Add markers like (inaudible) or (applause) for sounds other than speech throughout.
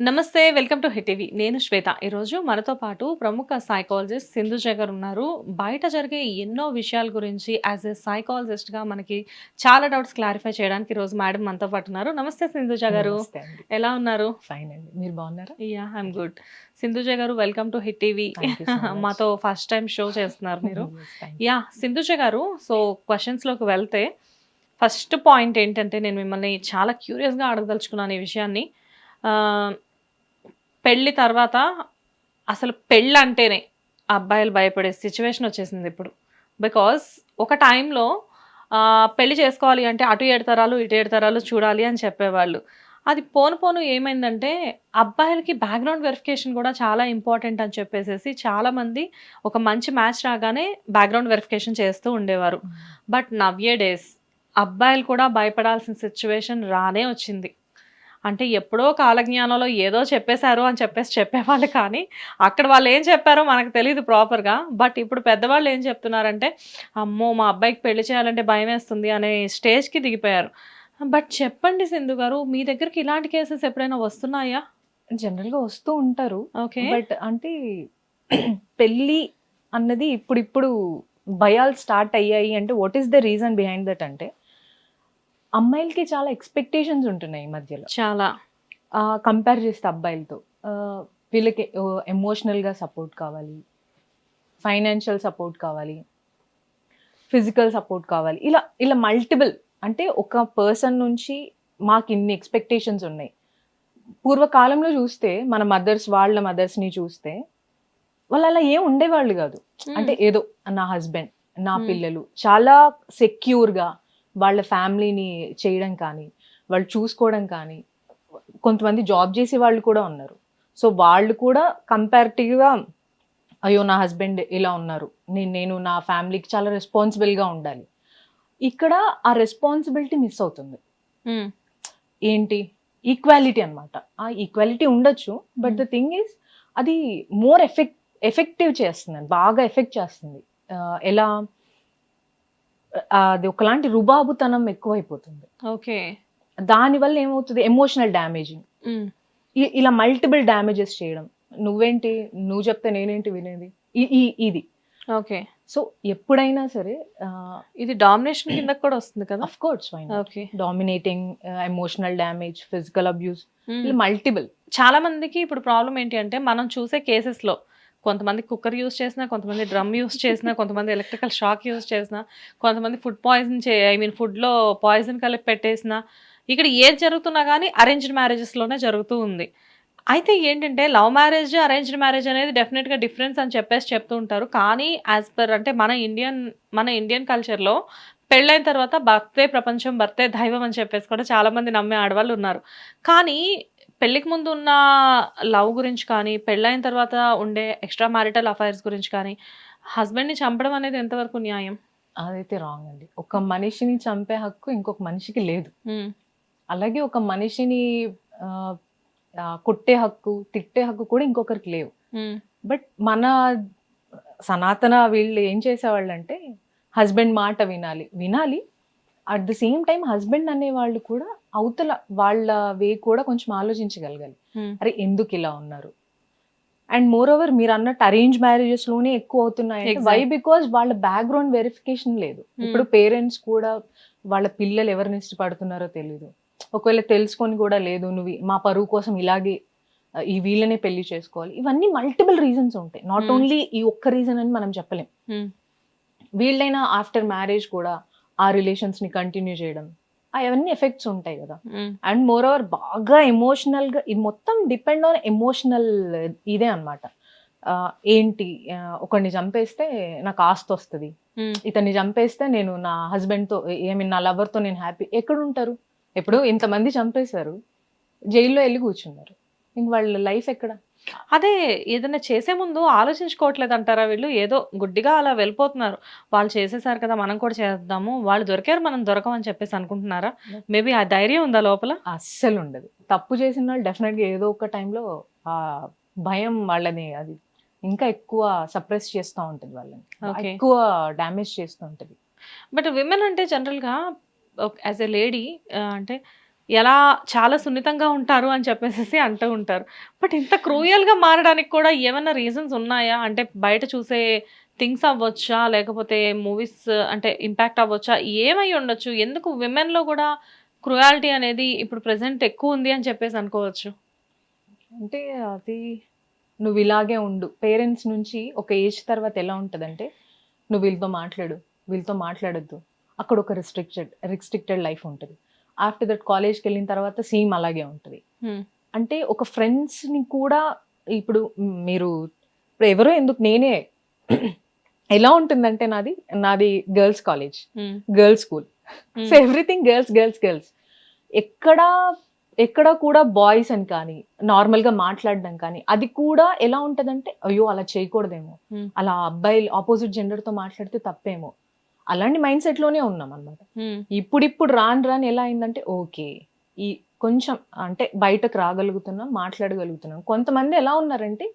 నమస్తే welcome to hit TV. నేను శ్వేత. ఈరోజు మనతో పాటు ప్రముఖ సైకాలజిస్ట్ సింధుజ గారు ఉన్నారు. బయట జరిగే ఎన్నో విషయాల గురించి యాజ్ ఎ సైకాలజిస్ట్గా మనకి చాలా డౌట్స్ క్లారిఫై చేయడానికి ఈరోజు మేడం మనతో పాటు ఉన్నారు. నమస్తే సింధుజ గారు ఎలా ఉన్నారు? ఫైన్ అండి. మీరు బాగున్నారా? యా ఐఎమ్ గుడ్ సింధుజ గారు వెల్కమ్ టు హిట్ టీవీ. (laughs) మాతో ఫస్ట్ టైం షో చేస్తున్నారు మీరు. యా సింధుజ గారు సో క్వశ్చన్స్లోకి వెళ్తే ఫస్ట్ పాయింట్ ఏంటంటే నేను మిమ్మల్ని చాలా క్యూరియస్గా అడగదలుచుకున్నాను ఈ విషయాన్ని. పెళ్ళి తర్వాత అసలు పెళ్ళి అంటేనే అబ్బాయిలు భయపడే సిచ్యువేషన్ వచ్చేసింది ఇప్పుడు. బికాస్ ఒక టైంలో పెళ్ళి చేసుకోవాలి అంటే అటు ఏడు తరాలు ఇటు ఏడు తరాలు చూడాలి అని చెప్పేవాళ్ళు. అది పోను పోను ఏమైందంటే అబ్బాయిలకి బ్యాక్గ్రౌండ్ వెరిఫికేషన్ కూడా చాలా ఇంపార్టెంట్ అని చెప్పేసేసి చాలామంది ఒక మంచి మ్యాచ్ రాగానే బ్యాక్గ్రౌండ్ వెరిఫికేషన్ చేస్తూ ఉండేవారు. బట్ నవ్యే డేస్ అబ్బాయిలు కూడా భయపడాల్సిన సిచ్యువేషన్ రానే వచ్చింది. అంటే ఎప్పుడో కాలజ్ఞానంలో ఏదో చెప్పేశారు అని చెప్పేసి చెప్పేవాళ్ళు కానీ అక్కడ వాళ్ళు ఏం చెప్పారో మనకు తెలియదు ప్రాపర్గా. బట్ ఇప్పుడు పెద్దవాళ్ళు ఏం చెప్తున్నారంటే అమ్మో మా అబ్బాయికి పెళ్ళి చేయాలంటే భయం వేస్తుంది అనే స్టేజ్కి దిగిపోయారు. బట్ చెప్పండి సింధు గారు మీ దగ్గరికి ఇలాంటి కేసెస్ ఎప్పుడైనా వస్తున్నాయా? జనరల్గా వస్తూ ఉంటారు. ఓకే. బట్ అంటే పెళ్ళి అన్నది ఇప్పుడు ఇప్పుడు భయాలు స్టార్ట్ అయ్యాయి అంటే what is the reason behind that అంటే అమ్మాయిలకి చాలా ఎక్స్పెక్టేషన్స్ ఉంటున్నాయి ఈ మధ్యలో. చాలా. కంపేర్ చేస్తే అబ్బాయిలతో. ఆ, వీళ్ళకి ఎమోషనల్గా సపోర్ట్ కావాలి. ఫైనాన్షియల్ సపోర్ట్ కావాలి. ఫిజికల్ సపోర్ట్ కావాలి. ఇలా ఇలా మల్టిపుల్ అంటే ఒక పర్సన్ నుంచి మాకు ఇన్ని ఎక్స్పెక్టేషన్స్ ఉన్నాయి. పూర్వకాలంలో చూస్తే మన మదర్స్ వాళ్ళ మదర్స్ని చూస్తే వాళ్ళు అలా ఏం ఉండేవాళ్ళు కాదు. అంటే ఏదో నా హస్బెండ్ నా Hmm. పిల్లలు చాలా సెక్యూర్గా వాళ్ళ ఫ్యామిలీని చేయడం కానీ వాళ్ళు చూసుకోవడం కానీ కొంతమంది జాబ్ చేసే వాళ్ళు కూడా ఉన్నారు. సో వాళ్ళు కూడా కంపారిటివ్గా అయ్యో నా హస్బెండ్ ఇలా ఉన్నారు. నేను నేను నా ఫ్యామిలీకి చాలా రెస్పాన్సిబుల్గా ఉండాలి. ఇక్కడ ఆ రెస్పాన్సిబిలిటీ మిస్ అవుతుంది. ఏంటి? ఈక్వాలిటీ అన్నమాట. ఆ ఈక్వాలిటీ ఉండొచ్చు బట్ ద థింగ్ ఈస్ అది మోర్ ఎఫెక్ట్ ఎఫెక్టివ్ చేస్తుంది బాగా ఎఫెక్ట్ చేస్తుంది. ఎలా? అది ఒకలాంటి రుబాబుతనం ఎక్కువైపోతుంది. ఓకే. దానివల్ల ఏమవుతుంది? Emotional damaging. ఇలా మల్టిపుల్ డ్యామేజెస్ చేయడం. నువ్వేంటి? నువ్వు చెప్తే నేనేంటి వినేది? ఇది. ఓకే. సో ఎప్పుడైనా సరే ఇది డామినేషన్ కింద కూడా వస్తుంది కదా? Of course fine okay. Dominating emotional damage physical abuse multiple చాలా మందికి ఇప్పుడు ప్రాబ్లం ఏంటి అంటే మనం చూసే కేసెస్లో కొంతమంది కుక్కర్ యూస్ చేసినా కొంతమంది డ్రమ్ యూస్ చేసినా కొంతమంది ఎలక్ట్రికల్ షాక్ యూస్ చేసినా కొంతమంది ఫుడ్ పాయిజన్ చే ఐ మీన్ ఫుడ్లో పాయిజన్ కలిపి పెట్టేసిన ఇక్కడ ఏది జరుగుతున్నా కానీ అరేంజ్డ్ మ్యారేజెస్లోనే జరుగుతూ ఉంది. అయితే ఏంటంటే లవ్ మ్యారేజ్ అరేంజ్డ్ మ్యారేజ్ అనేది డెఫినెట్గా డిఫరెన్స్ అని చెప్పేసి చెప్తూ ఉంటారు. కానీ యాజ్ పర్ అంటే మన ఇండియన్ మన ఇండియన్ కల్చర్లో పెళ్ళైన తర్వాత భర్తే ప్రపంచం భర్తే దైవం అని చెప్పేసి కూడా చాలామంది నమ్మే ఆడవాళ్ళు ఉన్నారు. కానీ పెళ్ళికి ముందు ఉన్న లవ్ గురించి కానీ పెళ్ళైన తర్వాత ఉండే ఎక్స్ట్రా మ్యారిటల్ అఫైర్స్ గురించి కానీ హస్బెండ్ని చంపడం అనేది ఎంతవరకు న్యాయం? అదైతే రాంగ్ అండి. ఒక మనిషిని చంపే హక్కు ఇంకొక మనిషికి లేదు. అలాగే ఒక మనిషిని కొట్టే హక్కు తిట్టే హక్కు కూడా ఇంకొకరికి లేవు. బట్ మన సనాతన వీళ్ళు ఏం చేసేవాళ్ళు అంటే హస్బెండ్ మాట వినాలి. వినాలి at the same time husband అనే వాళ్ళు కూడా అవతల వాళ్ళ వే కూడా కొంచెం ఆలోచించగలగాలి మ్మ్. అరే ఎందుకు ఇలా ఉన్నారు అండ్ మోర్ ఓవర్ మీరు అన్నట్టు అరేంజ్ మ్యారేజెస్లోనే ఎక్కువ అవుతున్నాయి. వై బికాస్ వాళ్ళ బ్యాక్గ్రౌండ్ వెరిఫికేషన్ లేదు Hmm. ఇప్పుడు పేరెంట్స్ కూడా వాళ్ళ పిల్లలు ఎవరిని ఇష్టపడుతున్నారో తెలియదు ఒకవేళ తెలుసుకొని కూడా లేదు నువ్వు మా పరువు కోసం ఇలాగే ఈ వీళ్ళనే పెళ్ళి చేసుకోవాలి ఇవన్నీ మల్టిపుల్ రీజన్స్ ఉంటాయి నాట్ Hmm. ఓన్లీ ఈ ఒక్క రీజన్ అని మనం చెప్పలేం. వీళ్ళైనా ఆఫ్టర్ మ్యారేజ్ కూడా ఆ రిలేషన్స్ని కంటిన్యూ చేయడం. అవన్నీ ఎఫెక్ట్స్ ఉంటాయి కదా. అండ్ మోర్ ఓవర్ బాగా ఎమోషనల్గా ఇది మొత్తం డిపెండ్ ఆన్ ఎమోషనల్ ఇదే అనమాట ఏంటి ఆ, ఒకడిని చంపేస్తే నాకు ఆస్తి వస్తుంది. ఇతన్ని చంపేస్తే నేను నా హస్బెండ్తో ఐ మీన్ నా లవర్తో నేను హ్యాపీ ఎక్కడ ఉంటారు ఇప్పుడు ఇంతమంది చంపేశారు. జైల్లో వెళ్ళి కూర్చున్నారు. ఇంక వాళ్ళ లైఫ్ ఎక్కడ? అదే ఏదైనా చేసే ముందు ఆలోచించుకోవట్లేదు అంటారా వీళ్ళు? ఏదో గుడ్డిగా అలా వెళ్ళిపోతున్నారు. వాళ్ళు చేసేసారు కదా మనం కూడా చేద్దాము. వాళ్ళు దొరికారు మనం దొరకమని చెప్పేసి అనుకుంటున్నారా? మేబీ ఆ ధైర్యం ఉందా లోపల? అస్సలు ఉండదు తప్పు చేసిన వాళ్ళు డెఫినెట్గా ఏదో ఒక టైంలో ఆ భయం వాళ్ళని అది ఇంకా ఎక్కువ సప్రెస్ చేస్తూ ఉంటుంది వాళ్ళని. ఎక్కువ డ్యామేజ్ చేస్తూ ఉంటుంది. బట్ విమెన్ అంటే జనరల్గా యాజ్ ఎ లేడీ అంటే ఎలా చాలా సున్నితంగా ఉంటారు అని చెప్పేసి అంటూ ఉంటారు. బట్ ఇంత క్రూయల్గా మారడానికి కూడా ఏమైనా రీజన్స్ ఉన్నాయా? అంటే బయట చూసే థింగ్స్ అవ్వచ్చా? లేకపోతే మూవీస్ అంటే ఇంపాక్ట్ అవ్వచ్చా? ఏమై ఉండొచ్చు? ఎందుకు విమెన్లో కూడా క్రుయాలిటీ అనేది ఇప్పుడు ప్రెసెంట్ ఎక్కువ ఉంది అని చెప్పేసి అనుకోవచ్చు? అంటే అది నువ్వు ఇలాగే ఉండు. పేరెంట్స్ నుంచి ఒక ఏజ్ తర్వాత ఎలా ఉంటుందంటే నువ్వు వీళ్ళతో మాట్లాడు వీళ్ళతో మాట్లాడొద్దు. అక్కడ ఒక రిస్ట్రిక్టెడ్ రిస్ట్రిక్టెడ్ లైఫ్ ఉంటుంది. ఆఫ్టర్ దట్ కాలేజ్కి వెళ్ళిన తర్వాత సేమ్ అలాగే ఉంటుంది. అంటే ఒక ఫ్రెండ్స్ని కూడా ఇప్పుడు మీరు ఇప్పుడు ఎవరో ఎందుకు నేనే ఎలా ఉంటుందంటే నాది నాది girls college. Girls school. So everything girls girls girls ఎక్కడ ఎక్కడ కూడా బాయ్స్ అని కానీ నార్మల్గా మాట్లాడడం కానీ అది కూడా ఎలా ఉంటదంటే అయ్యో అలా చేయకూడదేమో. అలా అబ్బాయిలు ఆపోజిట్ జెండర్తో మాట్లాడితే తప్పేమో అలాంటి మైండ్ సెట్లోనే ఉన్నాం అనమాట. ఇప్పుడిప్పుడు రాను రాని ఎలా అయిందంటే ఓకే ఈ కొంచెం అంటే బయటకు రాగలుగుతున్నాం మాట్లాడగలుగుతున్నాం కొంతమంది ఎలా ఉన్నారంటే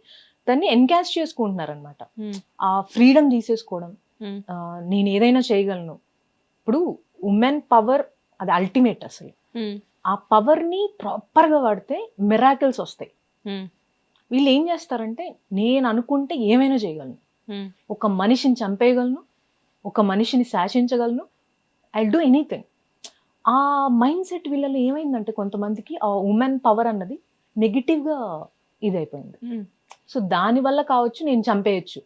దాన్ని ఎన్కాష్ చేసుకుంటున్నారు అనమాట Hmm. ఆ ఫ్రీడమ్ తీసేసుకోవడం నేను ఏదైనా చేయగలను ఇప్పుడు ఉమెన్ పవర్ అది అల్టిమేట్ అసలు. ఆ పవర్ని ప్రాపర్గా వాడితే మిరాకిల్స్ వస్తాయి. వీళ్ళు ఏం చేస్తారంటే నేను అనుకుంటే ఏమైనా చేయగలను. ఒక మనిషిని చంపేయగలను ఒక మనిషిని శాసించగలను? ఐ డూ ఎనీథింగ్ ఆ మైండ్ సెట్ వీళ్ళలో ఏమైందంటే కొంతమందికి ఆ ఉమెన్ పవర్ అన్నది నెగిటివ్గా ఇదైపోయింది. Hmm. సో దానివల్ల కావచ్చు నేను చంపేయచ్చు.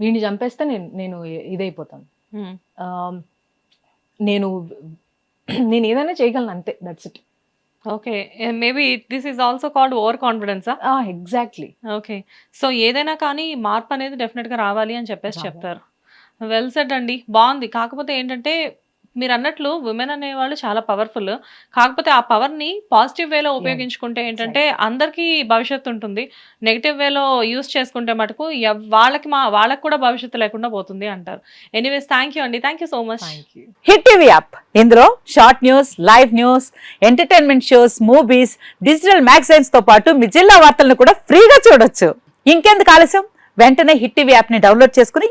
వీడిని చంపేస్తే నేను నేను ఇదైపోతాను. Hmm. నేను నేను ఏదైనా చేయగలను అంతే that's it okay maybe this is also called over కాన్ఫిడెన్సా exactly okay so ఏదైనా కానీ మార్పు అనేది డెఫినెట్గా రావాలి అని చెప్పేసి. చెప్తారు. వెల్ సెడ్ అండి. బాగుంది. కాకపోతే ఏంటంటే మీరు అన్నట్లు ఉమెన్ అనేవాళ్ళు చాలా పవర్ఫుల్ కాకపోతే ఆ పవర్ని పాజిటివ్ వేలో ఉపయోగించుకుంటే ఏంటంటే అందరికీ భవిష్యత్తు ఉంటుంది. నెగిటివ్ వేలో యూస్ చేసుకుంటే మటుకు వాళ్ళకి మా వాళ్ళకి కూడా భవిష్యత్తు లేకుండా పోతుంది అంటారు. ఎనీవేస్ థ్యాంక్ యూ అండి. Thank you so much Hit TV app ఇందులో short news live news entertainment shows movies digital మ్యాగజైన్స్తో పాటు మీ జిల్లా వార్తలను కూడా ఫ్రీగా చూడొచ్చు. ఇంకెందుకు ఆలస్యం? వెంటనే హిట్ టీవీ యాప్ని డౌన్లోడ్ చేసుకుని